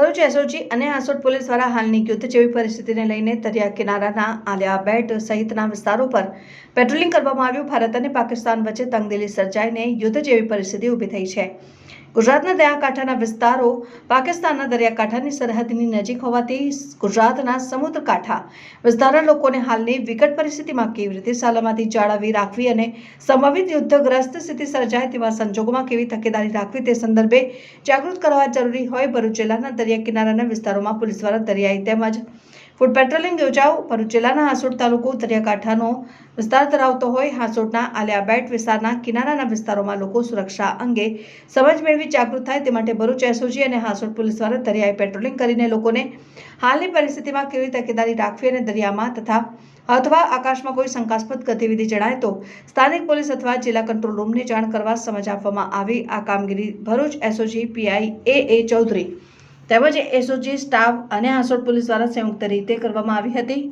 Bharuch SOG અને આસોડ police દ્વારા હાલની યુદ્ધ જેવી પરિસ્થિતિને લઈને દરિયા કિનારાના આલિયા બેટ સહિતના વિસ્તારો પર પેટ્રોલિંગ કરવામાં આવ્યું. ભારત અને પાકિસ્તાન વચ્ચે તંગદિલી સર્જાઈને યુદ્ધ જેવી પરિસ્થિતિ ઊભી થઈ છે. ગુજરાતના દરિયાકાંઠાના વિસ્તારો પાકિસ્તાનના દરિયાકાંઠાની સરહદની નજીક હોવાથી ગુજરાતના સમુદ્ર કાંઠા વિસ્તારના લોકોને હાલની વિકટ પરિસ્થિતિમાં કેવી રીતે સલામતી જાળવી રાખવી અને સંભવિત યુદ્ધગ્રસ્ત સ્થિતિ સર્જાય તેવા સંજોગોમાં કેવી તકેદારી રાખવી તે સંદર્ભે જાગૃત કરવા જરૂરી હોય ભરૂચ જિલ્લાના દરિયા કિનારાના વિસ્તારોમાં પોલીસ દ્વારા દરિયાઈ તેમજ ફૂડ પેટ્રોલિંગ યોજાઓ ભરૂચ જિલ્લાના હાસોડ તાલુકો દરિયાકાંઠાનો વિસ્તાર ધરાવતો હોય. હાસોડના આલિયાબેટ વિસ્તારના કિનારાના વિસ્તારોમાં લોકો સુરક્ષા અંગે સમજ મેળવી જાગૃત થાય તે માટે ભરૂચ એસઓજી અને હાસોડ પોલીસ દ્વારા દરિયાઈ પેટ્રોલિંગ કરીને લોકોને હાલની પરિસ્થિતિમાં કેવી તકેદારી રાખવી અને દરિયામાં તથા અથવા આકાશમાં કોઈ શંકાસ્પદ ગતિવિધિ જણાય તો સ્થાનિક પોલીસ અથવા જિલ્લા કંટ્રોલ રૂમને જાણ કરવા સમજ આપવામાં આવી. આ કામગીરી Bharuch SOG PI A A Chaudhary તેમજ એસઓજી સ્ટાફ અને હાંસોડ પોલીસ દ્વારા સંયુક્ત રીતે કરવામાં આવી હતી.